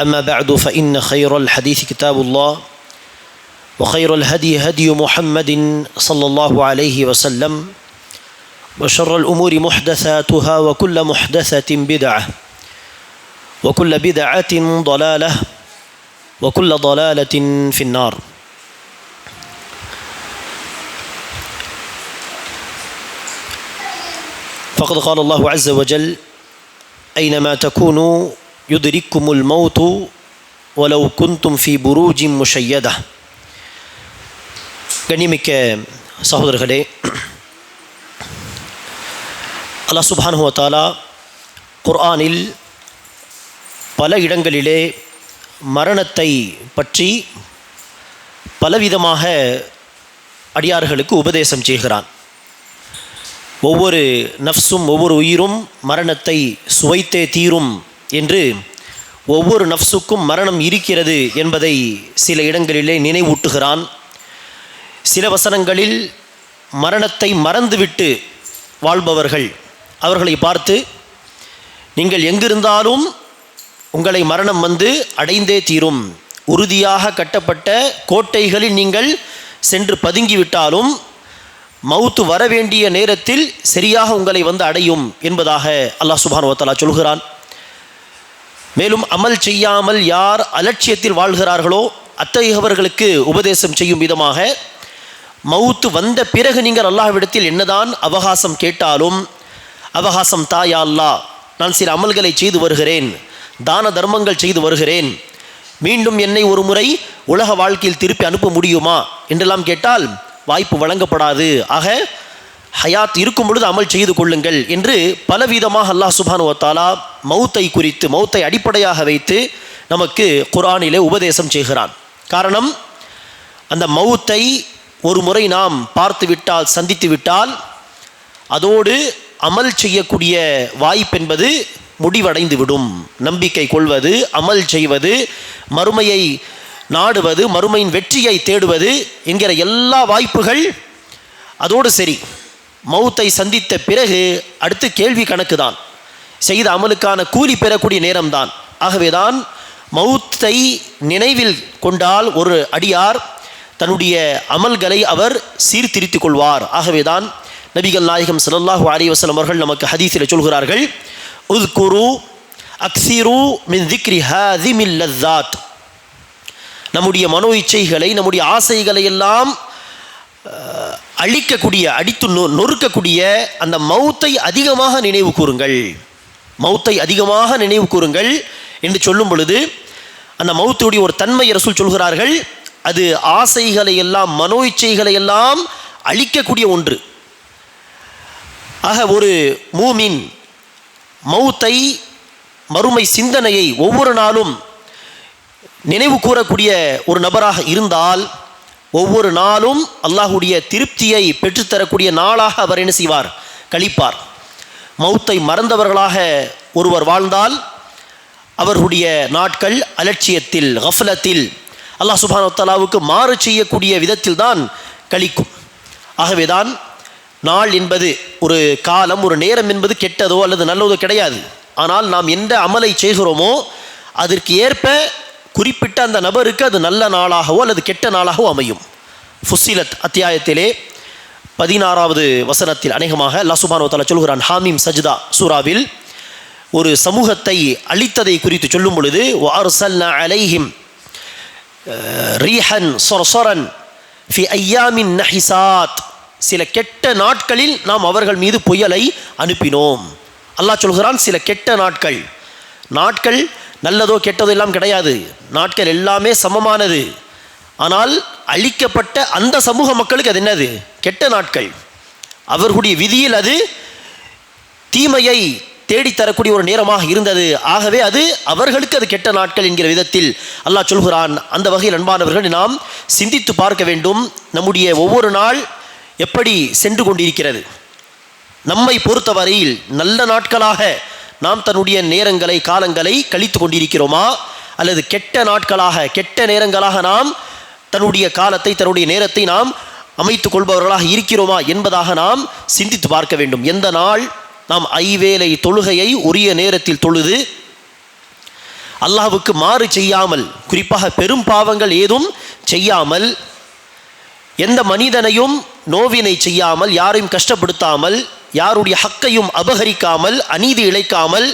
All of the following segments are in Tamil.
أما بعد فإن خير الحديث كتاب الله وخير الهدي هدي محمد صلى الله عليه وسلم وشر الأمور محدثاتها وكل محدثة بدعة وكل بدعة ضلالة وكل ضلالة في النار. فقد قال الله عز وجل أينما تكونوا யுதிரிக்குமுல் மௌத்து ஒலவு குந்தும் ஃபி புரூஜிம் முஷையதா கனிமிக்க சகோதரர்களே அல்லா சுபானுவத்தாலா குர்ஆனில் பல இடங்களிலே மரணத்தை பற்றி பலவிதமாக அடியார்களுக்கு உபதேசம் செய்கிறான். ஒவ்வொரு நஃப்ஸும் ஒவ்வொரு உயிரும் மரணத்தை சுவைத்தே தீரும் என்று ஒவ்வொரு நஃப்ஸுக்கும் மரணம் இருக்கிறது என்பதை சில இடங்களிலே நினைவூட்டுகிறான். சில வசனங்களில் மரணத்தை மறந்துவிட்டு வாழ்பவர்கள் அவர்களை பார்த்து நீங்கள் எங்கிருந்தாலும் உங்களை மரணம் வந்து அடைந்தே தீரும். உறுதியாக கட்டப்பட்ட கோட்டைகளில் நீங்கள் சென்று பதுங்கிவிட்டாலும் மவுத்து வர வேண்டிய நேரத்தில் சரியாக உங்களை வந்து அடையும் என்பதாக அல்லாஹ் சுபான் வத்தலா சொல்கிறான். மேலும் அமல் செய்யாமல் யார் அலட்சியத்தில் வாழ்கிறார்களோ அத்தகையவர்களுக்கு உபதேசம் செய்யும் விதமாக மவுத்து வந்த பிறகு நீங்கள் அல்லாஹ்விடத்தில் என்னதான் அவகாசம் கேட்டாலும் அவகாசம் தாயா அல்லா நான் சில அமல்களை செய்து வருகிறேன் தான தர்மங்கள் செய்து வருகிறேன் மீண்டும் என்னை ஒரு முறை உலக வாழ்க்கையில் திருப்பி அனுப்ப முடியுமா? என்றெல்லாம் கேட்டால் வாய்ப்பு வழங்கப்படாது. ஆக ஹயாத் இருக்கும் பொழுது அமல் செய்து கொள்ளுங்கள் என்று பலவிதமாக அல்லாஹ் சுபானுவத்தாலா மௌத்தை குறித்து மௌத்தை அடிப்படையாக வைத்து நமக்கு குரானிலே உபதேசம் செய்கிறான். காரணம் அந்த மௌத்தை ஒரு முறை நாம் பார்த்து விட்டால் சந்தித்து விட்டால் அதோடு அமல் செய்யக்கூடிய வாய்ப்பென்பது முடிவடைந்து விடும். நம்பிக்கை கொள்வது அமல் செய்வது மறுமையை நாடுவது மறுமையின் வெற்றியை தேடுவது என்கிற எல்லா வாய்ப்புகள் அதோடு சரி. மௌத்தை சந்தித்த பிறகு அடுத்து கேள்வி கணக்கு தான் செய்த அமலுக்கான கூலி பெறக்கூடிய நேரம்தான். ஆகவேதான் மௌத்தை நினைவில் கொண்டால் ஒரு அடியார் தன்னுடைய அமல்களை அவர் சீர்திருத்திக் கொள்வார். ஆகவேதான் நபிகள் நாயகம் சல்லாஹூ அலி வசலம் அவர்கள் நமக்கு ஹதீஸில் சொல்கிறார்கள் உத் குரு அக்சிரு மின் திக்ரி ஹிமில் லத்தாத் நம்முடைய மனோ இச்சைகளை நம்முடைய ஆசைகளை எல்லாம் அழிக்கக்கூடிய அடித்து நொ நொறுக்கக்கூடிய அந்த மௌத்தை அதிகமாக நினைவு கூறுங்கள். மௌத்தை அதிகமாக நினைவு கூறுங்கள் என்று சொல்லும் பொழுது அந்த மௌத்துடைய ஒரு தன்மை ரசூல் சொல்கிறார்கள் அது ஆசைகளை எல்லாம் மனோ இச்சைகளை எல்லாம் அழிக்கக்கூடிய ஒன்று. ஆக ஒரு மூமின் மௌத்தை மறுமை சிந்தனையை ஒவ்வொரு நாளும் நினைவு கூறக்கூடிய ஒரு நபராக இருந்தால் ஒவ்வொரு நாளும் அல்லாஹுடைய திருப்தியை பெற்றுத்தரக்கூடிய நாளாக அவர் என்ன செய்வார்? கழிப்பார். மௌத்தை மறந்தவர்களாக ஒருவர் வாழ்ந்தால் அவர்களுடைய நாட்கள் அலட்சியத்தில் கஃப்லத்தில் அல்லாஹ் சுபானத்தலாவுக்கு மாறு செய்யக்கூடிய விதத்தில் தான் கழிக்கும். ஆகவேதான் நாள் என்பது ஒரு காலம் ஒரு நேரம் என்பது கெட்டதோ அல்லது நல்லதோ கிடையாது. ஆனால் நாம் எந்த அமலை செய்கிறோமோ அதற்கு ஏற்ப குறிப்பிட்ட அந்த நபருக்கு அது நல்ல நாளாகவோ அல்லது கெட்ட நாளாகவோ அமையும். ஃபுசிலத் அத்தியாயத்திலே பதினாறாவது வசனத்தில் அநேகமாக அல்லா சுபானோ தலா சொல்கிறான் ஹாமிம் சஜ்தா சூராவில் ஒரு சமூகத்தை அழித்ததை குறித்து சொல்லும் பொழுது அலைஹிம் ரீஹன் சொரசொரன் ஃபி ஐயாமின் நஹிசாத் சில கெட்ட நாட்களில் நாம் அவர்கள் மீது புயலை அனுப்பினோம். அல்லாஹ் சொல்கிறான் சில கெட்ட நாட்கள் நாட்கள் நல்லதோ கெட்டதோ எல்லாம் கிடையாது. நாட்கள் எல்லாமே சமமானது. ஆனால் அழிக்கப்பட்ட அந்த சமூக மக்களுக்கு அது என்னது? கெட்ட நாட்கள். அவர்களுடைய விதியில் அது தீமையை தேடித்தரக்கூடிய ஒரு நேரமாக இருந்தது. ஆகவே அது அவர்களுக்கு அது கெட்ட நாட்கள் என்கிற விதத்தில் அல்லாஹ் சொல்கிறான். அந்த வகையில் அன்பானவர்கள் நாம் சிந்தித்து பார்க்க வேண்டும். நம்முடைய ஒவ்வொரு நாள் எப்படி சென்று கொண்டிருக்கிறது. நம்மை பொறுத்தவரையில் நல்ல நாட்களாக நாம் தன்னுடைய நேரங்களை காலங்களை கழித்து கொண்டிருக்கிறோமா? அல்லது கெட்ட நாட்களாக கெட்ட நேரங்களாக நாம் தன்னுடைய காலத்தை தன்னுடைய நேரத்தை நாம் அமைத்து கொள்பவர்களாக இருக்கிறோமா என்பதாக நாம் சிந்தித்து பார்க்க வேண்டும். எந்த நாள் நாம் ஐவேளை தொழுகையை உரிய நேரத்தில் தொழுது அல்லாஹுக்கு மாறு செய்யாமல் குறிப்பாக பெரும் பாவங்கள் ஏதும் செய்யாமல் எந்த மனிதனையும் நோவினை செய்யாமல் யாரையும் கஷ்டப்படுத்தாமல் யாருடைய ஹக்கையும் அபகரிக்காமல் அநீதி இழைக்காமல்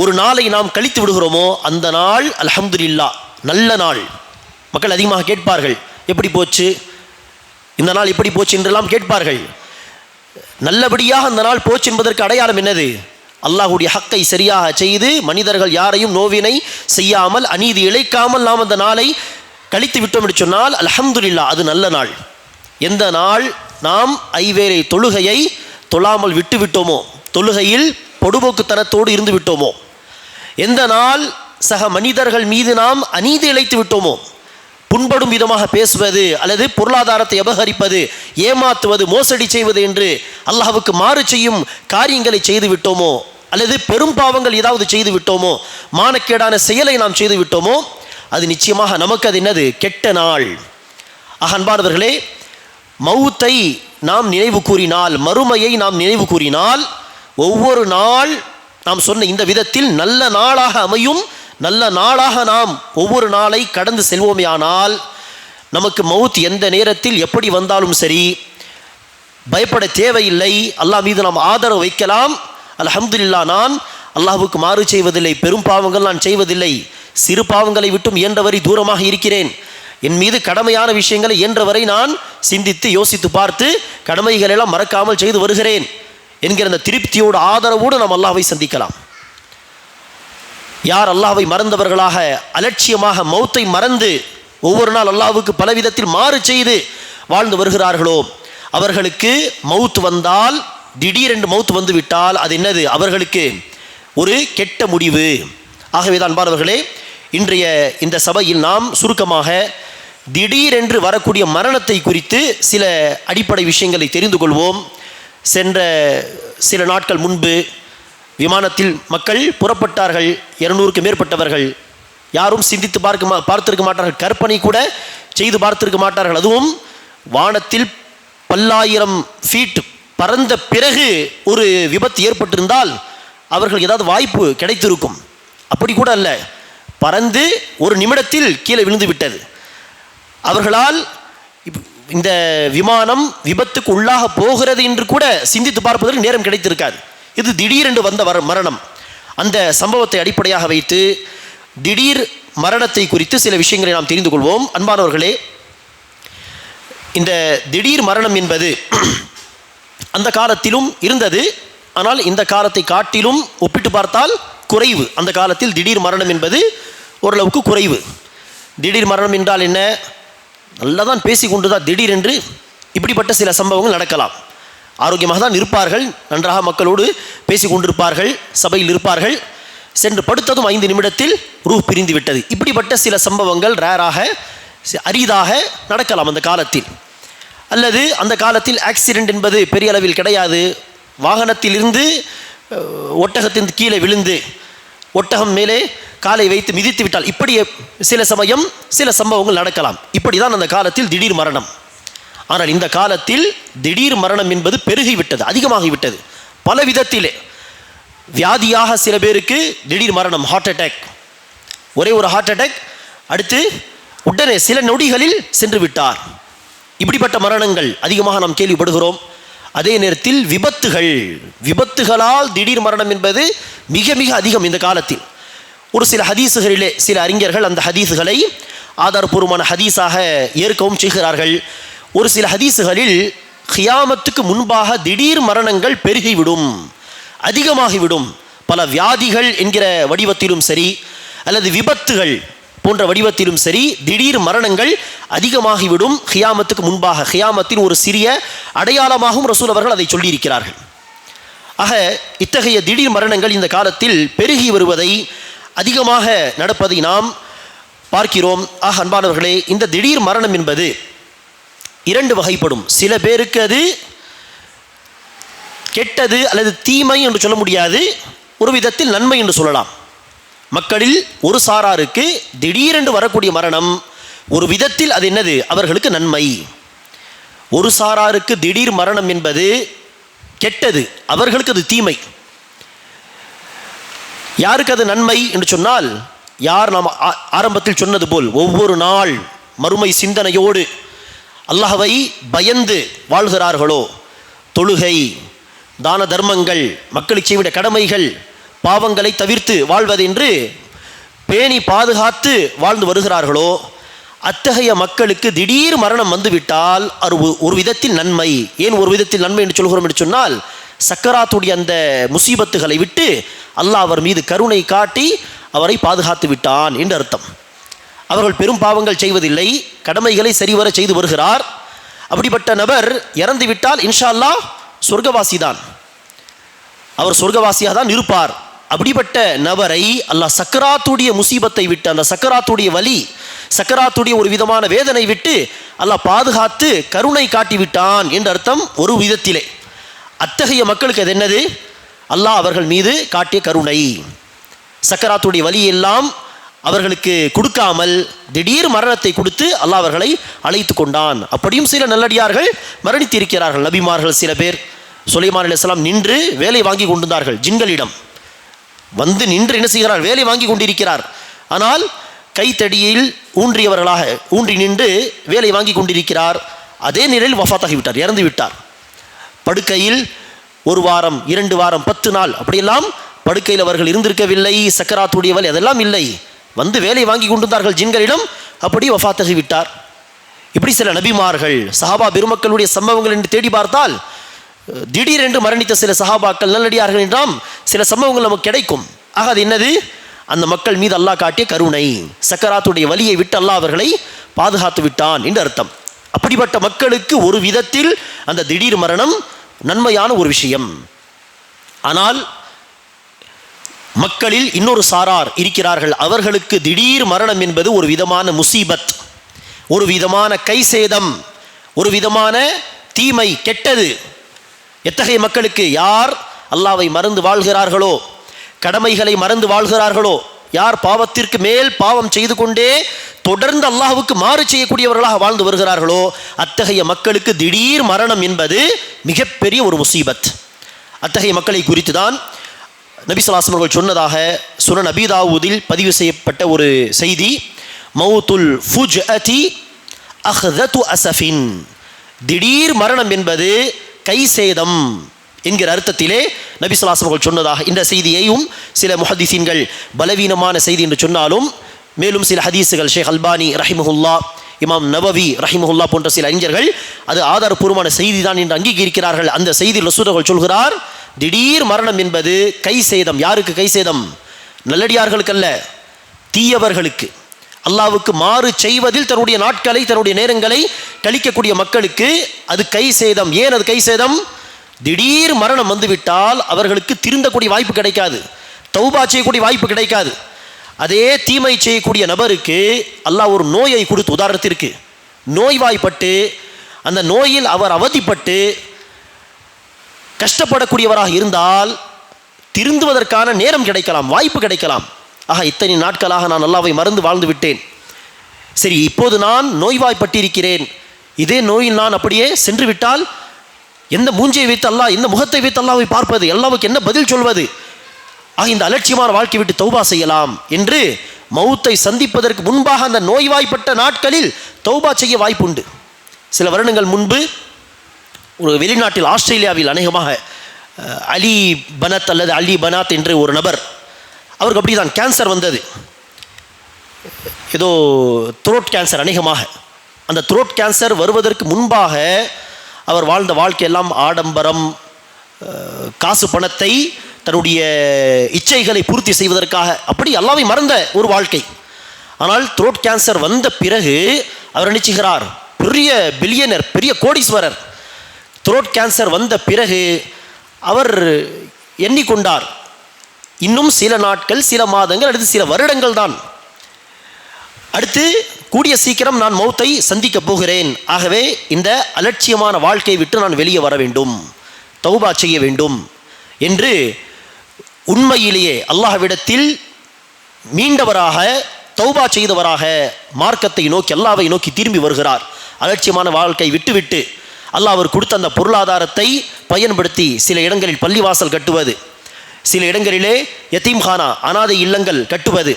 ஒரு நாளை நாம் கழித்து விடுகிறோமோ அந்த நாள் அல்ஹம்துலில்லா நல்ல நாள். மக்கள் அதிகமாக கேட்பார்கள் எப்படி போச்சு? இந்த நாள் எப்படி போச்சு? என்றெல்லாம் கேட்பார்கள். நல்லபடியாக அந்த நாள் போச்சு என்பதற்கு அடையாளம் என்னது? அல்லாஹுடைய ஹக்கை சரியாக செய்து மனிதர்கள் யாரையும் நோவினை செய்யாமல் அநீதி இழைக்காமல் நாம் அந்த நாளை கழித்து விட்டோம் என்று சொன்னால் அல்ஹம்துலில்லா அது நல்ல நாள். எந்த நாள்? நாம் ஐவேளை தொழுகையை தொழாமல் விட்டு விட்டோமோ தொழுகையில் பொடுபோக்குத்தனத்தோடு இருந்து விட்டோமோ? எந்த நாள் சக மனிதர்கள் மீது நாம் அநீதி இழைத்து விட்டோமோ? புண்படும் விதமாக பேசுவது அல்லது பொருளாதாரத்தை அபகரிப்பது ஏமாத்துவது மோசடி செய்வது என்று அல்லாஹுக்கு மாறு செய்யும் காரியங்களை செய்து விட்டோமோ? அல்லது பெரும் பாவங்கள் ஏதாவது செய்து விட்டோமோ? மானக்கேடான செயலை நாம் செய்து விட்டோமோ? அது நிச்சயமாக நமக்கு அது என்னது? கெட்ட நாள். அகன்பானவர்களே அன்பானவர்களே மௌத்தை நாம் நினைவு கூறினால் மறுமையை நாம் நினைவு கூறினால் ஒவ்வொரு நாள் நாம் சொன்ன இந்த விதத்தில் நல்ல நாளாக அமையும் நல்ல நாளாக நாம் ஒவ்வொரு நாளை கடந்து செல்வோமேயானால் நமக்கு மவுத் எந்த நேரத்தில் எப்படி வந்தாலும் சரி பயப்பட தேவையில்லை அல்லாஹ் மீது நாம் ஆதரவு வைக்கலாம். அலஹம்துல்லா நான் அல்லாஹுக்கு மாறு செய்வதில்லை பெரும் பாவங்கள் நான் செய்வதில்லை சிறு பாவங்களை விட்டும் இயன்றவரை தூரமாக இருக்கிறேன். என் மீது கடமையான விஷயங்களை இயன்றவரை நான் சிந்தித்து யோசித்து பார்த்து கடமைகளெல்லாம் மறக்காமல் செய்து வருகிறேன் என்கிற அந்த திருப்தியோடு ஆதரவோடு நாம் அல்லாவை சந்திக்கலாம். யார் அல்லாவை மறந்தவர்களாக அலட்சியமாக மௌத்தை மறந்து ஒவ்வொரு நாள் அல்லாஹ்வுக்கு பலவிதத்தில் மாறு செய்து வாழ்ந்து வருகிறார்களோ அவர்களுக்கு மவுத் வந்தால் திடீரென்று மவுத் வந்து விட்டால் அது என்னது? அவர்களுக்கு ஒரு கெட்ட முடிவு. ஆகவே தான் பார்வர்களே இன்றைய இந்த சபையில் நாம் சுருக்கமாக திடீரென்று வரக்கூடிய மரணத்தை குறித்து சில அடிப்படை விஷயங்களை தெரிந்து கொள்வோம். சென்ற சில நாட்கள் முன்பு விமானத்தில் மக்கள் புறப்பட்டார்கள். இருநூறுக்கு மேற்பட்டவர்கள் யாரும் சிந்தித்து பார்க்க மா பார்த்திருக்க மாட்டார்கள். கற்பனை கூட செய்து பார்த்திருக்க மாட்டார்கள். அதுவும் வானத்தில் பல்லாயிரம் ஃபீட் பறந்த பிறகு ஒரு விபத்து ஏற்பட்டிருந்தால் அவர்களுக்கு ஏதாவது வாய்ப்பு கிடைத்திருக்கும். அப்படி கூட அல்ல. பறந்து ஒரு நிமிடத்தில் கீழே விழுந்து விட்டது. அவர்களால் இந்த விமானம் விபத்துக்கு உள்ளாக போகிறது என்று கூட சிந்தித்து பார்ப்பதற்கு நேரம் கிடைத்திருக்காது. இது திடீரென்று வந்த வர மரணம். அந்த சம்பவத்தை அடிப்படையாக வைத்து திடீர் மரணத்தை குறித்து சில விஷயங்களை நாம் தெரிந்து கொள்வோம். அன்பானவர்களே இந்த திடீர் மரணம் என்பது அந்த காலத்திலும் இருந்தது. ஆனால் இந்த காலத்தை காட்டிலும் ஒப்பிட்டு பார்த்தால் குறைவு. அந்த காலத்தில் திடீர் மரணம் என்பது ஓரளவுக்கு குறைவு. திடீர் மரணம் என்றால் என்ன? நல்லா தான் பேசி கொண்டு தான் திடீரென்று இப்படிப்பட்ட சில சம்பவங்கள் நடக்கலாம். ஆரோக்கியமாக தான் இருப்பார்கள். நன்றாக மக்களோடு பேசி கொண்டிருப்பார்கள் சபையில் இருப்பார்கள். சென்று படுத்ததும் ஐந்து நிமிடத்தில் ரூ பிரிந்து விட்டது. இப்படிப்பட்ட சில சம்பவங்கள் ரேராக அரிதாக நடக்கலாம் அந்த காலத்தில். அல்லது அந்த காலத்தில் ஆக்சிடென்ட் என்பது பெரிய அளவில் கிடையாது. வாகனத்திலிருந்து ஒட்டகத்தின் கீழே விழுந்து ஒட்டகம் மேலே காலை வைத்து மிதித்து விட்டால் இப்படி சில சமயம் சில சம்பவங்கள் நடக்கலாம். இப்படி தான் அந்த காலத்தில் திடீர் மரணம். ஆனால் இந்த காலத்தில் திடீர் மரணம் என்பது பெருகிவிட்டது அதிகமாகிவிட்டது பல விதத்திலே. வியாதியாக சில பேருக்கு திடீர் மரணம் ஹார்ட் அட்டாக் ஒரே ஒரு ஹார்ட் அட்டாக் அடுத்து உடனே சில நொடிகளில் சென்று விட்டார். இப்படிப்பட்ட மரணங்கள் அதிகமாக நாம் கேள்விப்படுகிறோம். அதே நேரத்தில் விபத்துகள். விபத்துகளால் திடீர் மரணம் என்பது மிக மிக அதிகம் இந்த காலத்தில். ஒரு சில ஹதீஸுகளிலே சில அறிஞர்கள் அந்த ஹதீஸுகளை ஆதாரபூர்வமான ஹதீஸாக ஏற்கவும் செய்கிறார்கள். ஒரு சில ஹதீஸுகளில் ஹியாமத்துக்கு முன்பாக திடீர் மரணங்கள் பெருகிவிடும் அதிகமாகிவிடும். பல வியாதிகள் என்கிற வடிவத்திலும் சரி அல்லது விபத்துகள் போன்ற வடிவத்திலும் சரி திடீர் மரணங்கள் அதிகமாகிவிடும். ஹியாமத்துக்கு முன்பாக ஹியாமத்தின் ஒரு சிறிய அடையாளமாகவும் ரசூல் அவர்கள் அதை சொல்லியிருக்கிறார்கள். ஆக இத்தகைய திடீர் மரணங்கள் இந்த காலத்தில் பெருகி வருவதை அதிகமாக நடப்பதை நாம் பார்க்கிறோம். ஆக அன்பானவர்களே இந்த திடீர் மரணம் என்பது இரண்டு வகைப்படும். சில பேருக்கு அது கெட்டது அல்லது தீமை என்று சொல்ல முடியாது. ஒரு விதத்தில் நன்மை என்று சொல்லலாம். மக்களில் ஒரு சாராருக்கு திடீரென்று வரக்கூடிய மரணம் ஒரு விதத்தில் அது என்னது? அவர்களுக்கு நன்மை. ஒரு சாராருக்கு திடீர் மரணம் என்பது கெட்டது. அவர்களுக்கு அது தீமை. யாருக்கு அது நன்மை என்று சொன்னால் யார் நாம் ஆ- ஆரம்பத்தில் சொன்னது போல் ஒவ்வொரு நாள் மறுமை சிந்தனையோடு அல்லாஹவை பயந்து வாழ்கிறார்களோ? தொழுகை தான தர்மங்கள் மக்களுக்கு செய்விட கடமைகள் பாவங்களை தவிர்த்து வாழ்வதென்று பேணி பாதுகாத்து வாழ்ந்து வருகிறார்களோ? அத்தகைய மக்களுக்கு திடீர் மரணம் வந்துவிட்டால் அது ஒரு- ஒரு விதத்தில் நன்மை. ஏன் ஒரு விதத்தில் நன்மை என்று சொல்கிறோம் என்று சொன்னால் சக்கராத்துடைய அந்த முசீபத்துகளை விட்டு அல்லாஹ் அவர் மீது கருணை காட்டி அவரை பாதுகாத்து விட்டான் என்று அர்த்தம். அவர்கள் பெரும் பாவங்கள் செய்வதில்லை கடமைகளை சரிவர செய்து வருகிறார். அப்படிப்பட்ட நபர் இறந்து விட்டால் இன்ஷா அல்லாஹ் சொர்க்கவாசி தான் அவர் சொர்க்கவாசியாக தான் இருப்பார். அப்படிப்பட்ட நபரை அல்லாஹ் சக்கராத்துடைய முசீபத்தை விட்டு அந்த சக்கராத்துடைய வலி சக்கராத்துடைய ஒரு விதமான வேதனை விட்டு அல்லாஹ் பாதுகாத்து கருணை காட்டி விட்டான் என்று அர்த்தம் ஒரு விதத்திலே. அத்தகைய மக்களுக்கு அது என்னது? அல்லாஹ் அவர்கள் மீது காட்டிய கருணை. சக்கராத்துடைய வழியெல்லாம் அவர்களுக்கு கொடுக்காமல் திடீர் மரணத்தை கொடுத்து அல்லாஹ் அவர்களை அழைத்து கொண்டான். அப்படியும் சில நல்லடியார்கள் மரணித்திருக்கிறார்கள் நபிமார்கள் சில பேர். சுலைமான் அலிஸ்லாம் நின்று வேலை வாங்கி கொண்டிருந்தார்கள் ஜின்களிடம். வந்து நின்று என்ன செய்கிறார்? வேலை வாங்கி கொண்டிருக்கிறார். ஆனால் கைத்தடியில் ஊன்றியவர்களாக ஊன்றி நின்று வேலை வாங்கி கொண்டிருக்கிறார். அதே நிலையில் வஃத்தாகிவிட்டார் இறந்து விட்டார். படுக்கையில் ஒரு வாரம் இரண்டு வாரம் பத்து நாள் அப்படியெல்லாம் படுக்கையில் அவர்கள் இருந்திருக்கவில்லை. சக்கராத்துடைய வலி அதெல்லாம் இல்லை. வந்து வேலை வாங்கி கொண்டிருந்தார்கள் ஜின்களிடம். அப்படி வஃபாத்தகி விட்டார். இப்படி சில நபிமார்கள் சஹாபா பெருமக்களுடைய சம்பவங்கள் என்று தேடி பார்த்தால் திடீரென்று மரணித்த சில சஹாபாக்கள் நல்லடியார்கள் என்றாம் சில சம்பவங்கள் நமக்கு கிடைக்கும். ஆக அது என்னது? அந்த மக்கள் மீது அல்லாஹ் காட்டிய கருணை. சக்கராத்துடைய வலியை விட்டு அல்லாஹ் அவர்களை பாதுகாத்து விட்டான் என்று அர்த்தம். அப்படிப்பட்ட மக்களுக்கு ஒரு விதத்தில் அந்த திடீர் மரணம் நன்மையான ஒரு விஷயம். ஆனால் மக்களில் இன்னொரு சாரார் இருக்கிறார்கள். அவர்களுக்கு திடீர் மரணம் என்பது ஒரு விதமான முசீபத் ஒரு விதமான கை சேதம் ஒரு விதமான தீமை கெட்டது. எத்தகைய மக்களுக்கு யார் அல்லாவை மறந்து வாழ்கிறார்களோ கடமைகளை மறந்து வாழ்கிறார்களோ யார் பாவத்திற்கு மேல் பாவம் செய்து கொண்டே தொடர்ந்து அல்லாஹுக்கு மாறு செய்யக்கூடியவர்களாக வாழ்ந்து வருகிறார்களோ அத்தகைய மக்களுக்கு திடீர் மரணம் என்பது மிகப்பெரிய ஒரு முசீபத். அத்தகைய மக்களை குறித்து தான் நபிசலாசம் அவர்கள் சொன்னதாக சுனன் அபிதாவூதில் பதிவு செய்யப்பட்ட ஒரு செய்தி மவுத்துல் ஃபுஜ் அதி அஹ்தத்து அசஃபின் திடீர் மரணம் என்பது கை சேதம் என்கிற அர்த்தத்திலே நபிசுல்லாசம் அவர்கள் சொன்னதாக இந்த செய்தியையும் சில முஹதிசீன்கள் பலவீனமான செய்தி என்று சொன்னாலும் மேலும் சில ஹதீஸுகள் ஷேக் அல்பானி ரஹிமஹுல்லா இமாம் நபவி ரஹிமஹுல்லா போன்ற சில அறிஞர்கள் அது ஆதாரபூர்வமான செய்தி தான் என்று அங்கீகரிக்கிறார்கள். அந்த செய்தி ரசூரர்கள் சொல்கிறார் திடீர் மரணம் என்பது கை சேதம். யாருக்கு கை சேதம்? நல்லடியார்களுக்கல்ல தீயவர்களுக்கு. அல்லாவுக்கு மாறு செய்வதில் தன்னுடைய நாட்களை தன்னுடைய நேரங்களை கழிக்கக்கூடிய மக்களுக்கு அது கை சேதம். ஏன் அது கை சேதம்? திடீர் மரணம் வந்துவிட்டால் அவர்களுக்கு திருந்தக்கூடிய வாய்ப்பு கிடைக்காது. தௌபா செய்யக்கூடிய வாய்ப்பு கிடைக்காது. அதே தீமை செய்யக்கூடிய நபருக்கு அல்லாஹ் ஒரு நோயை கொடுத்து உதாரணத்திற்கு நோய்வாய்ப்பட்டு அந்த நோயில் அவர் அவதிப்பட்டு கஷ்டப்படக்கூடியவராக இருந்தால் திருந்துவதற்கான நேரம் கிடைக்கலாம் வாய்ப்பு கிடைக்கலாம். ஆக இத்தனை நாட்களாக நான் அல்லாவை மறந்து வாழ்ந்து விட்டேன். சரி இப்போது நான் நோய்வாய்ப்பட்டிருக்கிறேன். இதே நோயில் நான் அப்படியே சென்று விட்டால் எந்த மூஞ்சியை வைத்து அல்லா எந்த முகத்தை வைத்து அல்லாவை பார்ப்பது அல்லாவுக்கு என்ன பதில் சொல்வது? ஆக இந்த அலட்சியமான வாழ்க்கை விட்டு தௌபா செய்யலாம் என்று மௌத்தை சந்திப்பதற்கு முன்பாக அந்த நோய்வாய்ப்பட்ட நாட்களில் தௌபா செய்ய வாய்ப்புண்டு. சில வருடங்கள் முன்பு ஒரு வெளிநாட்டில் ஆஸ்திரேலியாவில் அநேகமாக அலி பனத் அல்லது அலி பனாத் என்று ஒரு நபர் அவருக்கு அப்படி தான் கேன்சர் வந்தது. ஏதோ த்ரோட் கேன்சர் அநேகமாக. அந்த த்ரோட் கேன்சர் வருவதற்கு முன்பாக அவர் வாழ்ந்த வாழ்க்கையெல்லாம் ஆடம்பரம் காசு பணத்தை தன்னுடைய இச்சைகளை பூர்த்தி செய்வதற்காக. அப்படி அல்லாவை மறந்த ஒரு வாழ்க்கை. ஆனால் த்ரோட் கேன்சர் வந்த பிறகு அவர் நினைச்சுகிறார் பெரிய பில்லியனர் பெரிய கோடீஸ்வரர். த்ரோட் கேன்சர் வந்த பிறகு அவர் எண்ணிக்கொண்டார். இன்னும் சில நாட்கள் சில மாதங்கள் அடுத்து சில வருடங்கள் தான். அடுத்து கூடிய சீக்கிரம் நான் மௌத்தை சந்திக்கப் போகிறேன். ஆகவே இந்த அலட்சியமான வாழ்க்கையை விட்டு நான் வெளியே வர வேண்டும். தௌபா செய்ய வேண்டும் என்று உண்மையிலேயே அல்லாஹ்விடத்தில் மீண்டவராக தௌபா செய்தவராக மார்க்கத்தை நோக்கி அல்லாவை நோக்கி திரும்பி வருகிறார். அலட்சியமான வாழ்க்கை விட்டுவிட்டு அல்லாஹ் அவர் கொடுத்த அந்த பொருளாதாரத்தை பயன்படுத்தி சில இடங்களில் பள்ளிவாசல் கட்டுவது சில இடங்களிலே யத்தீம்ஹானா அனாதை இல்லங்கள் கட்டுவது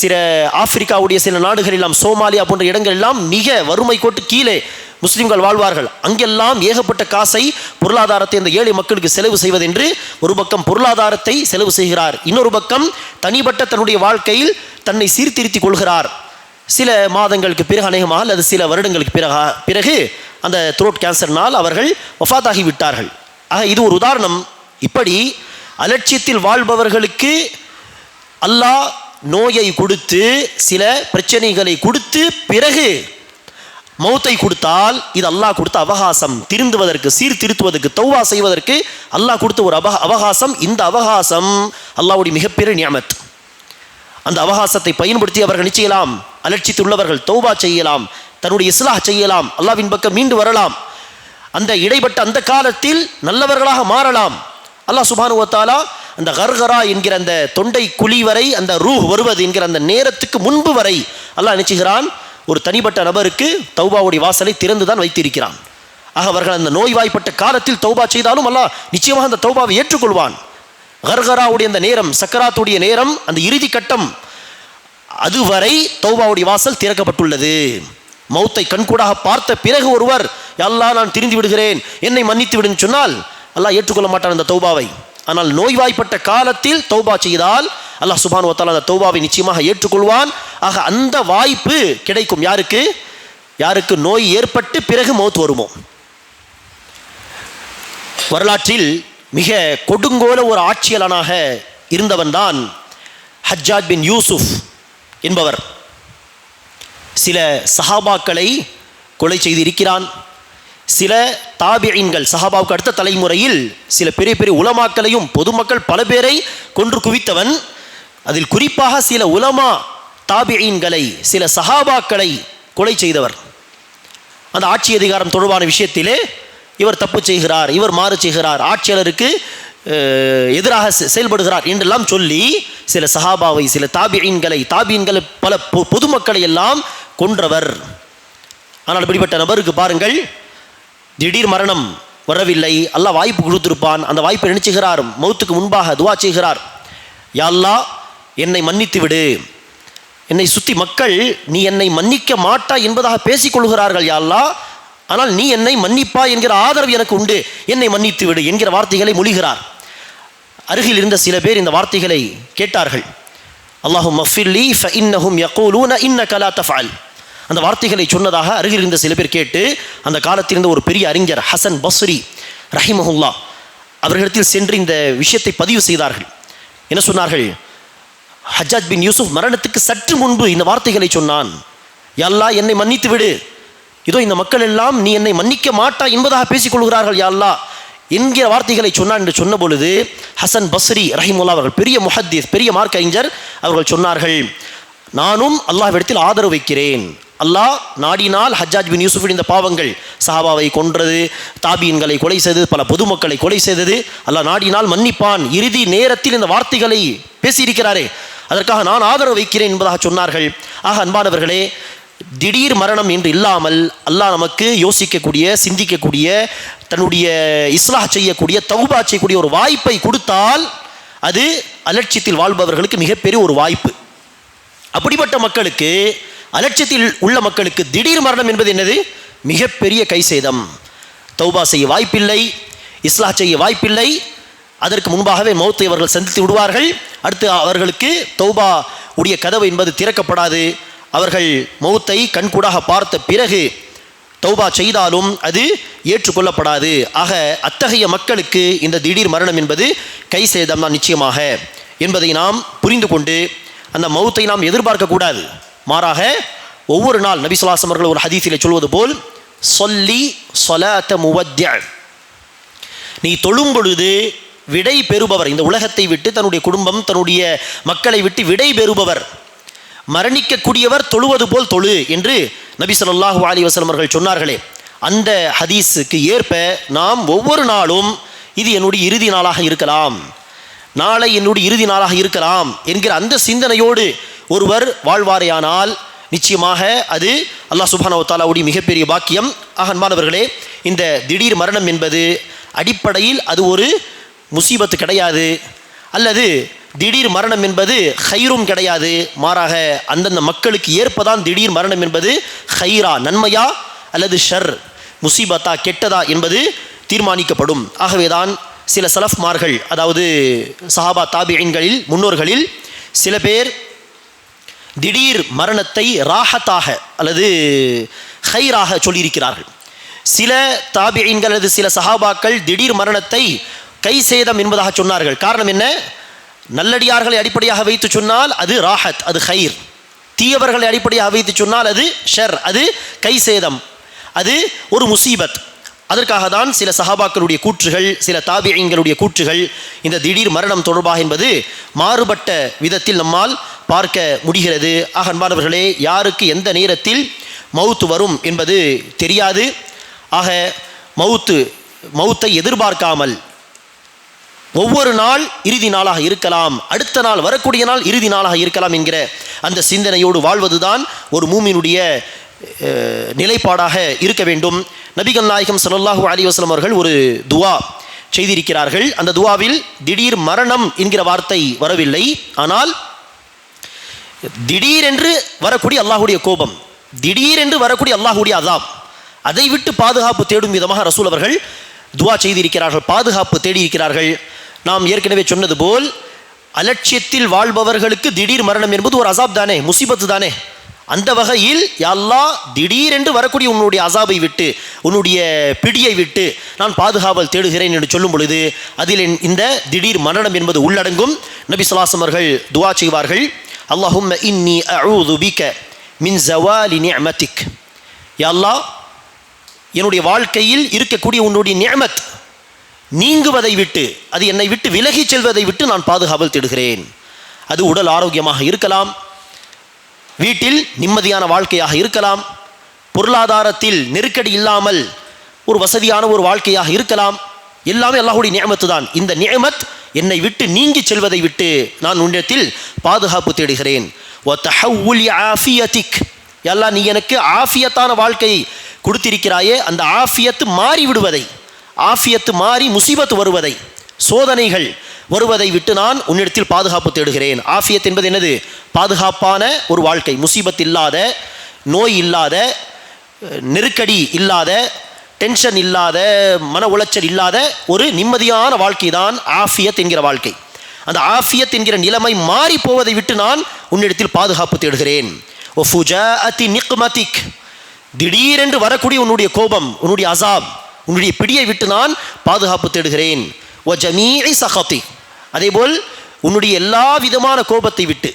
சில ஆப்பிரிக்காவுடைய சில நாடுகள் எல்லாம் சோமாலியா போன்ற இடங்கள் எல்லாம் மிக வறுமை கோட்டு கீழே முஸ்லிம்கள் வாழ்வார்கள். அங்கெல்லாம் ஏகப்பட்ட காசை பொருளாதாரத்தை அந்த ஏழை மக்களுக்கு செலவு செய்வதென்று ஒரு பக்கம் பொருளாதாரத்தை செலவு செய்கிறார். இன்னொரு பக்கம் தனிப்பட்ட தன்னுடைய வாழ்க்கையில் தன்னை சீர்திருத்திக் கொள்கிறார். சில மாதங்களுக்கு பிறகு அநேகமாக அல்லது சில வருடங்களுக்கு பிறகு பிறகு அந்த த்ரோட் கேன்சர்னால் அவர்கள் வஃபாத்தாகி விட்டார்கள். ஆக இது ஒரு உதாரணம். இப்படி அலட்சியத்தில் வாழ்பவர்களுக்கு அல்லாஹ் நோயை கொடுத்து சில பிரச்சனைகளை கொடுத்து பிறகு மௌத்தை கொடுத்தால் இது அல்லாஹ் கொடுத்த அவகாசம். திருந்துவதற்கு சீர்திருத்துவதற்கு தௌவா செய்வதற்கு அல்லாஹ் கொடுத்த ஒரு அபக அவகாசம். இந்த அவகாசம் அல்லாஹ்வுடைய மிகப்பெரிய நியமத். அந்த அவகாசத்தை பயன்படுத்தி அவர்கள் நிச்சயலாம் அலட்சித்துள்ளவர்கள் தௌபா செய்யலாம். தன்னுடைய இஸ்லாஹ் செய்யலாம். அல்லாவின் பக்கம் மீண்டு வரலாம். அந்த இடைப்பட்ட அந்த காலத்தில் நல்லவர்களாக மாறலாம். அல்லாஹ் சுபானுவத்தாலா அந்த கர்கரா என்கிற அந்த தொண்டை குழி வரை அந்த ரூஹ் வருவது என்கிற அந்த நேரத்துக்கு முன்பு வரை அல்லாஹ் நினைச்சுகிறான் ஒரு தனிப்பட்ட நபருக்கு தௌபாவுடைய வாசலை திறந்து தான் வைத்திருக்கிறான். ஆக அவர்கள் அந்த நோய்வாய்ப்பட்ட காலத்தில் தௌபா செய்தாலும் அல்லாஹ் நிச்சயமாக அந்த தௌபாவை ஏற்றுக்கொள்வான். கர்கராவுடைய அந்த நேரம் சக்கராத்துடைய நேரம் அந்த இறுதி கட்டம் அதுவரை தௌபாவுடைய வாசல் திறக்கப்பட்டுள்ளது. மௌத்தை கண்கூடாக பார்த்த பிறகு ஒருவர் எல்லாம் நான் திரிந்து விடுகிறேன் என்னை மன்னித்து விடுன்னு சொன்னால் அல்லாஹ் ஏற்றுக்கொள்ள மாட்டான் அந்த தௌபாவை. ஆனால் நோய்வாய்ப்பட்ட காலத்தில் தௌபா செய்தால் அல்லாஹ் சுபான் வத்தால் அந்த தௌபாவை நிச்சயமாக ஏற்றுக்கொள்வான். ஆக அந்த வாய்ப்பு கிடைக்கும். யாருக்கு? யாருக்கு நோய் ஏற்பட்டு பிறகு மௌத் வருமோ? வரலாற்றில் மிக கொடுங்கோல ஒரு ஆட்சியாளனாக இருந்தவன் தான் ஹஜ்ஜாத் பின் யூசுஃப் என்பவர். சில சஹாபாக்களை கொலை செய்திருக்கிறான் சில தாபியின்கள் சஹாபாவுக்கு அடுத்த தலைமுறையில் சில பெரிய பெரிய உலமாக்களையும் பொதுமக்கள் பல பேரை கொன்று குவித்தவன் அதில் குறிப்பாக சில உலமா தாபியின்களை சில சஹாபாக்களை கொலை செய்தவர். அந்த ஆட்சி அதிகாரம் தொடர்பான விஷயத்திலே இவர் தப்பு செய்கிறார் இவர் மாறு செய்கிறார் ஆட்சியாளருக்கு எதிராக செ- செயல்படுகிறார் என்றெல்லாம் சொல்லி சில சஹாபாவை சில தாபியின்களை தாபியின்களை பல பொ- பொதுமக்களை எல்லாம் கொன்றவர். ஆனால் இப்படிப்பட்ட நபருக்கு பாருங்கள் திடீர் மரணம் வரவில்லை. அல்லாஹ் வாய்ப்பு கொடுத்திருப்பான். அந்த வாய்ப்பை நினைச்சுகிறார். மௌத்துக்கு முன்பாக துவா செய்கிறார். யாழ்லா என்னை மன்னித்து விடு. என்னை சுற்றி மக்கள் நீ என்னை மன்னிக்க மாட்டா என்பதாக பேசிக்கொள்கிறார்கள் யாழ்லா ஆனால் நீ என்னை மன்னிப்பா என்கிற ஆதரவு எனக்கு உண்டு. என்னை மன்னித்து விடு என்கிற வார்த்தைகளை மொழிகிறார். அருகில் இருந்த சில பேர் இந்த வார்த்தைகளை கேட்டார்கள். அல்லாஹும் மஃபில்லி ஃப இன்னஹும் யகூலூன இன்ன கலா தஃபால் அந்த வார்த்தைகளை சொன்னதாக அருகில் இருந்த சில பேர் கேட்டு அந்த காலத்தில் இருந்த ஒரு பெரிய அறிஞர் ஹசன் பஸ்ரி ரஹிமஹுல்லா அவர்களிடத்தில் சென்று இந்த விஷயத்தை பதிவு செய்தார்கள். என்ன சொன்னார்கள்? ஹஜாத் பின் யூசுப் மரணத்துக்கு சற்று முன்பு இந்த வார்த்தைகளை சொன்னான். யல்லா அல்லாஹ் என்னை மன்னித்து விடு. இதோ இந்த மக்கள் எல்லாம் நீ என்னை மன்னிக்க மாட்டா என்பதாக பேசிக்கொள்கிறார்கள் யல்லா என்கிற வார்த்தைகளை சொன்னான் என்று சொன்ன பொழுது ஹசன் பஸ்ரி ரஹிமுல்லா அவர்கள் பெரிய முஹத்தீஸ் பெரிய மார்க் அறிஞர் அவர்கள் சொன்னார்கள் நானும் அல்லாஹ்விடத்தில் ஆதரவு வைக்கிறேன். அல்லாஹ் நாடினால் ஹஜ்ஜாஜ் பின் யூசுஃபின் இந்த பாவங்கள் சஹாபாவை கொன்றது தாபியன்களை கொலை செய்தது பல பொதுமக்களை கொலை செய்தது. அல்லாஹ் நாடினால் மன்னிப்பான். இறுதி நேரத்தில் இந்த வார்த்தைகளை பேசியிருக்கிறாரே. அதற்காக நான் ஆதரவு வைக்கிறேன் என்பதாக சொன்னார்கள். ஆக அன்பானவர்களே திடீர் மரணம் என்று இல்லாமல் அல்லாஹ் நமக்கு யோசிக்கக்கூடிய சிந்திக்கக்கூடிய தன்னுடைய இஸ்லாஹ் செய்யக்கூடிய தகுபா செய்யக்கூடிய ஒரு வாய்ப்பை கொடுத்தால் அது அலட்சியத்தில் வாழ்பவர்களுக்கு மிகப்பெரிய ஒரு வாய்ப்பு. அப்படிப்பட்ட மக்களுக்கு அலட்சியத்தில் உள்ள மக்களுக்கு திடீர் மரணம் என்பது என்னது? மிகப்பெரிய கை சேதம் தௌபா செய்ய வாய்ப்பில்லை இஸ்லா செய்ய வாய்ப்பில்லை. அதற்கு முன்பாகவே மௌத்தை அவர்கள் சந்தித்து விடுவார்கள். அடுத்து அவர்களுக்கு தௌபா உடைய கதவு என்பது திறக்கப்படாது. அவர்கள் மௌத்தை கண்கூடாக பார்த்த பிறகு தௌபா செய்தாலும் அது ஏற்றுக்கொள்ளப்படாது. ஆக அத்தகைய மக்களுக்கு இந்த திடீர் மரணம் என்பது கை சேதம் தான் நிச்சயமாக என்பதை நாம் புரிந்து கொண்டு அந்த மௌத்தை நாம் எதிர்பார்க்கக்கூடாது மாறாக ஒவ்வொரு நாள் நபி சொல்லாசம் அவர்கள் ஒரு ஹதீஸிலே சொல்வது போல் சொல்லி சொலாத்த முவத்ய நீ தொழும் பொழுது விடை பெறுபவர் இந்த உலகத்தை விட்டு தன்னுடைய குடும்பம் தன்னுடைய மக்களை விட்டு விடை பெறுபவர். மரணிக்கக்கூடியவர் தொழுவது போல் தொழு என்று நபி சொல்லாஹு அலி வஸல்லம் அவர்கள் சொன்னார்களே. அந்த ஹதீஸுக்கு ஏற்ப நாம் ஒவ்வொரு நாளும் இது என்னுடைய இறுதி நாளாக இருக்கலாம். நாளை என்னுடைய இறுதி நாளாக இருக்கலாம் என்கிற அந்த சிந்தனையோடு ஒருவர் வாழ்வாரையானால் நிச்சயமாக அது அல்லாஹ் சுப்ஹானஹு தாலாவுடைய மிகப்பெரிய பாக்கியம். அகன்மானவர்களே இந்த திடீர் மரணம் என்பது அடிப்படையில் அது ஒரு முசீபத்து கிடையாது. அல்லது திடீர் மரணம் என்பது ஹைரும் கிடையாது. மாறாக அந்தந்த மக்களுக்கு ஏற்பதான் திடீர் மரணம் என்பது ஹைரா நன்மையா அல்லது ஷர் முசீபத்தா கெட்டதா என்பது தீர்மானிக்கப்படும். ஆகவேதான் சில சலஃப்மார்கள் அதாவது சஹாபா தாபியன்களில் முன்னோர்களில் சில பேர் திடீர் மரணத்தை ராஹத்தாக அல்லது ஹைராக சொல்லியிருக்கிறார்கள். சில தாபியன்கள் அல்லது சில சஹாபாக்கள் திடீர் மரணத்தை கை சேதம் என்பதாக சொன்னார்கள். காரணம் என்ன? நல்லடியார்களை அடிப்படையாக வைத்து சொன்னால் அது ராஹத் அது ஹைர். தீயவர்களை அடிப்படையாக வைத்து சொன்னால் அது ஷர் அது கை சேதம் அது ஒரு முசீபத். அதற்காக தான் சில சஹாபாக்களுடைய கூற்றுகள் சில தாபியங்களுடைய கூற்றுகள் இந்த திடீர் மரணம் தொடர்பாக என்பது மாறுபட்ட விதத்தில் நம்மால் பார்க்க முடிகிறது. ஆக அன்பானவர்களே யாருக்கு எந்த நேரத்தில் மவுத்து வரும் என்பது தெரியாது. ஆக மவுத்து மவுத்தை எதிர்பார்க்காமல் ஒவ்வொரு நாள் இறுதி நாளாக இருக்கலாம் அடுத்த நாள் வரக்கூடிய நாள் இறுதி நாளாக இருக்கலாம் என்கிற அந்த சிந்தனையோடு வாழ்வதுதான் ஒரு மூமினுடைய நிலைப்பாடாக இருக்க வேண்டும். நபிகள் நாயகம் சல்லாஹூ அலி வஸ்லம் அவர்கள் ஒரு துவா செய்திருக்கிறார்கள். அந்த துவாவில் திடீர் மரணம் என்கிற வார்த்தை வரவில்லை. ஆனால் திடீரென்று வரக்கூடிய அல்லாஹுடைய கோபம் திடீரென்று வரக்கூடிய அல்லாஹுடைய அதாப் அதை விட்டு பாதுகாப்பு தேடும் விதமாக ரசூல் அவர்கள் துவா செய்திருக்கிறார்கள் பாதுகாப்பு தேடியிருக்கிறார்கள். நாம் ஏற்கனவே சொன்னது போல் அலட்சியத்தில் வாழ்பவர்களுக்கு திடீர் மரணம் என்பது ஒரு அசாப் தானே முசீபத்து தானே. அந்த வகையில் யல்லா திடீரென்று வரக்கூடிய உன்னுடைய அசாபை விட்டு உன்னுடைய பிடியை விட்டு நான் பாதுகாவல் தேடுகிறேன் என்று சொல்லும் பொழுது அதில் என் இந்த திடீர் மரணம் என்பது உள்ளடங்கும். நபி ஸல்லல்லாஹு அவர்கள் துவா செய்வார்கள். அல்லாஹும் இன்னி அழுது பிக மின் ஜவாலி நியமத்திக் யா என்னுடைய வாழ்க்கையில் இருக்கக்கூடிய உன்னுடைய நியமத் நீங்குவதை விட்டு அது என்னை விட்டு விலகிச் செல்வதை விட்டு நான் பாதுகாவல் தேடுகிறேன். அது உடல் ஆரோக்கியமாக இருக்கலாம் வீட்டில் நிம்மதியான வாழ்க்கையாக இருக்கலாம். பொருளாதாரத்தில் நெருக்கடி இல்லாமல் ஒரு வசதியான ஒரு வாழ்க்கையாக இருக்கலாம். எல்லாமே அல்லாஹுடைய நியமத்து தான். இந்த நியமத் என்னை விட்டு நீங்கி செல்வதை விட்டு நான் உன்னிடத்தில் பாதுகாப்பு தேடுகிறேன். எல்லாம் நீ எனக்கு ஆஃபியத்தான வாழ்க்கையை கொடுத்திருக்கிறாயே அந்த ஆஃபியத்து மாறி விடுவதை ஆஃபியத்து மாறி முசீபத்து வருவதை சோதனைகள் வருவதை விட்டு நான் உன்னிடத்தில் பாதுகாப்பு தேடுகிறேன். ஆஃபியத் என்பது என்னது? பாதுகாப்பான ஒரு வாழ்க்கை. முசீபத் இல்லாத நோய் இல்லாத நெருக்கடி இல்லாத டென்ஷன் இல்லாத மன உளைச்சல் இல்லாத ஒரு நிம்மதியான வாழ்க்கை தான் ஆஃபியத் என்கிற வாழ்க்கை. அந்த ஆஃபியத் என்கிற நிலைமை மாறி போவதை விட்டு நான் உன்னிடத்தில் பாதுகாப்பு தேடுகிறேன். ஓ நிக்மதிக். திடீரென்று வரக்கூடிய உன்னுடைய கோபம் உன்னுடைய அசாப் உன்னுடைய பிடியை விட்டு நான் பாதுகாப்பு தேடுகிறேன். ஓ ஜமீ சஹத்தி அதேபோல் உன்னுடைய எல்லா விதமான கோபத்தை விட்டு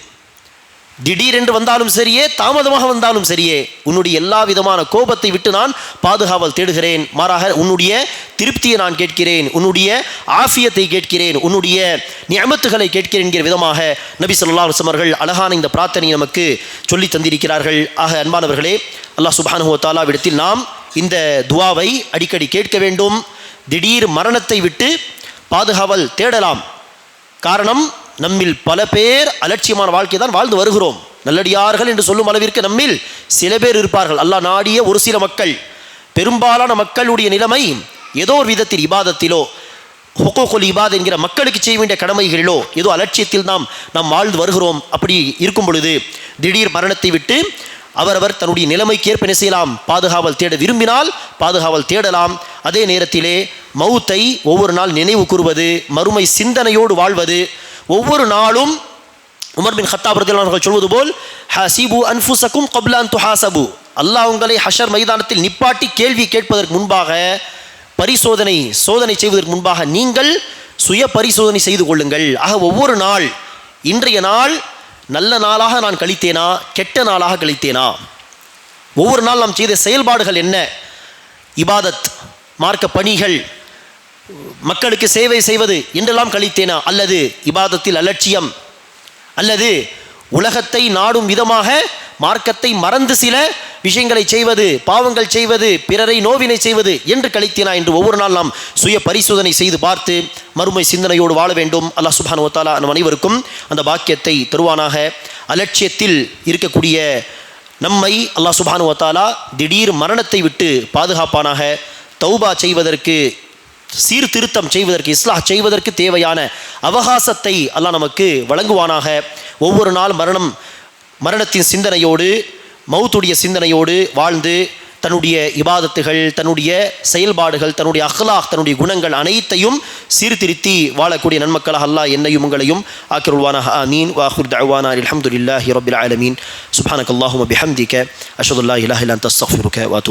திடீரென்று வந்தாலும் சரியே தாமதமாக வந்தாலும் சரியே உன்னுடைய எல்லா விதமான கோபத்தை விட்டு நான் பாதுகாவல் தேடுகிறேன். மாறாக உன்னுடைய திருப்தியை நான் கேட்கிறேன் உன்னுடைய ஆஃபியத்தை கேட்கிறேன் உன்னுடைய நியமத்துகளை கேட்கிறேன் என்கிற விதமாக நபி சொல்லா அலைஹி அவர்கள் அழகான இந்த பிரார்த்தனை நமக்கு சொல்லி தந்திருக்கிறார்கள். ஆக அன்பானவர்களே அல்லாஹ் சுப்ஹானஹு தாலாவிடத்தில் நாம் இந்த துவாவை அடிக்கடி கேட்க வேண்டும். திடீர் மரணத்தை விட்டு பாதுகாவல் தேடலாம். காரணம் நம்மில் பல பேர் அலட்சியமான வாழ்க்கை தான் வாழ்ந்து வருகிறோம். நல்லடியார்கள் என்று சொல்லும் அளவிற்கு நம்மில் சில பேர் இருப்பார்கள். அல்லாஹ் நாடிய ஒரு சில மக்கள். பெரும்பாலான மக்களுடைய நிலைமை ஏதோ ஒரு விதத்தில் இபாதத்திலோ ஹொக்கோகொல் இபாத் என்கிற மக்களுக்கு செய்ய வேண்டிய கடமைகளிலோ ஏதோ அலட்சியத்தில் நாம் நாம் வாழ்ந்து வருகிறோம். அப்படி இருக்கும் பொழுது திடீர் மரணத்தை விட்டு அவரவர் தன்னுடைய நிலைமைக்கு ஏற்ப என்ன செய்யலாம்? பாதுகாவல் தேட விரும்பினால் பாதுகாவல் தேடலாம். அதே நேரத்திலே மௌத்தை ஒவ்வொரு நாள் நினைவு கூறுவது மறுமை சிந்தனையோடு வாழ்வது. ஒவ்வொரு நாளும் உமர் பின் ஹத்தாப் அவர்கள் சொல்வது போல் ஹசீபு அன்ஃபுசக்கும் கப்லான் துஹாசபு அல்லாஹ் உங்களை ஹஷர் மைதானத்தில் நிப்பாட்டி கேள்வி கேட்பதற்கு முன்பாக பரிசோதனை சோதனை செய்வதற்கு முன்பாக நீங்கள் சுய பரிசோதனை செய்து கொள்ளுங்கள். ஆக ஒவ்வொரு நாள் இன்றைய நாள் நல்ல நாளாக நான் கழித்தேனா கெட்ட நாளாக கழித்தேனா? ஒவ்வொரு நாள் நாம் செய்த செயல்பாடுகள் என்ன? இபாதத் மார்க்க பணிகள் மக்களுக்கு சேவை செய்வது என்றெல்லாம் கழித்தேனா? அல்லது இபாதத்தில் அலட்சியம்? அல்லது உலகத்தை நாடும் விதமாக மார்க்கத்தை மறந்து சில விஷயங்களை செய்வது பாவங்கள் செய்வது பிறரை நோவினை செய்வது என்று கழித்தேனா என்று ஒவ்வொரு நாள் நாம் சுய பரிசோதனை செய்து பார்த்து மறுமை சிந்தனையோடு வாழ வேண்டும். அல்லாஹ் சுபானு வத்தாலா நம் அனைவருக்கும் அந்த பாக்கியத்தை தருவானாக. அலட்சியத்தில் இருக்கக்கூடிய நம்மை அல்லாஹ் சுபானு வத்தாலா திடீர் மரணத்தை விட்டு பாதுகாப்பானாக தௌபா செய்வதற்கு சீர்திருத்தம் செய்வதற்கு இஸ்லாஹ் செய்வதற்கு தேவையான அவகாசத்தை அல்லாஹ் நமக்கு வழங்குவானாக. ஒவ்வொரு நாள் மரணம் மரணத்தின் சிந்தனையோடு மௌத்துடைய சிந்தனையோடு வாழ்ந்து தன்னுடைய இபாதத்துகள் தன்னுடைய செயல்பாடுகள் தன்னுடைய அஹ்லாக் தன்னுடைய குணங்கள் அனைத்தையும் சீர்திருத்தி வாழக்கூடிய நன்மக்களாக அல்லாஹ் என்னையும் உங்களையும் ஆக்கிருவானாக ஆமீன். வாஹுர் தவானா அல்ஹம்துலில்லாஹி ரபில் ஆலமீன். சுப்ஹானக் அல்லாஹும் பிஹம்திக. அஷதுல்லா இலாஹ் இல்லா அன்த அஸ்தக்ஃபிருக வ